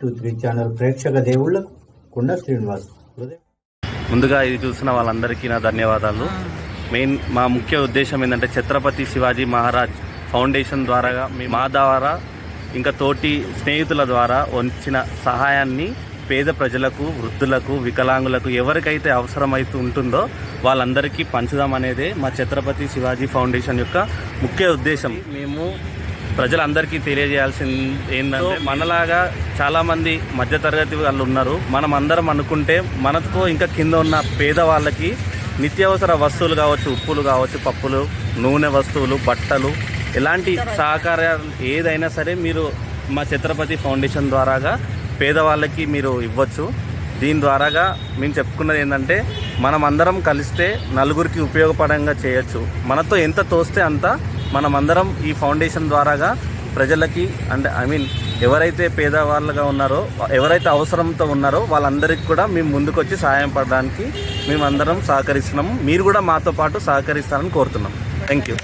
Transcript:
Three channel ప్రేక్షక దేవుళ్ళకు కుండ శ్రీనివాస్ ముందుగా ఇది చూసిన వాళ్ళందరికీ నా ధన్యవాదాలు. మెయిన్ మా ముఖ్య ఉద్దేశం ఏంటంటే ఛత్రపతి శివాజీ మహారాజ్ ఫౌండేషన్ ద్వారా మీ మా ద్వారా ఇంకా తోటి స్నేహితుల ద్వారా వచ్చిన సహాయాన్ని పేద ప్రజలకు వృద్ధులకు వికలాంగులకు ఎవరికైతే అవసరమైతే ఉంటుందో వాళ్ళందరికీ పంచుదామనేదే మా ఛత్రపతి శివాజీ ఫౌండేషన్ యొక్క ముఖ్య ఉద్దేశం. మేము ప్రజలందరికీ తెలియజేయాల్సింది ఏంటంటే మనలాగా చాలామంది మధ్యతరగతి వాళ్ళు ఉన్నారు. మనం అందరం అనుకుంటే మనకు ఇంకా కింద ఉన్న పేదవాళ్ళకి నిత్యావసర వస్తువులు కావచ్చు ఉప్పులు కావచ్చు పప్పులు నూనె వస్తువులు బట్టలు ఎలాంటి సహకారాలు ఏదైనా సరే మీరు మా ఛత్రపతి ఫౌండేషన్ ద్వారాగా పేదవాళ్ళకి మీరు ఇవ్వచ్చు. దీని ద్వారాగా మేము చెప్పుకున్నది ఏంటంటే మనం అందరం కలిస్తే నలుగురికి ఉపయోగపడంగా చేయొచ్చు. మనతో ఎంత తోస్తే అంత మనమందరం ఈ ఫౌండేషన్ ద్వారాగా ప్రజలకి అంటే ఐ మీన్ ఎవరైతే పేదవాళ్ళుగా ఉన్నారో ఎవరైతే అవసరంతో ఉన్నారో వాళ్ళందరికీ కూడా మేము ముందుకొచ్చి సహాయం పడడానికి మేమందరం సహకరిస్తున్నాము మీరు కూడా మాతో పాటు సహకరిస్తారని కోరుతున్నాం. Thank you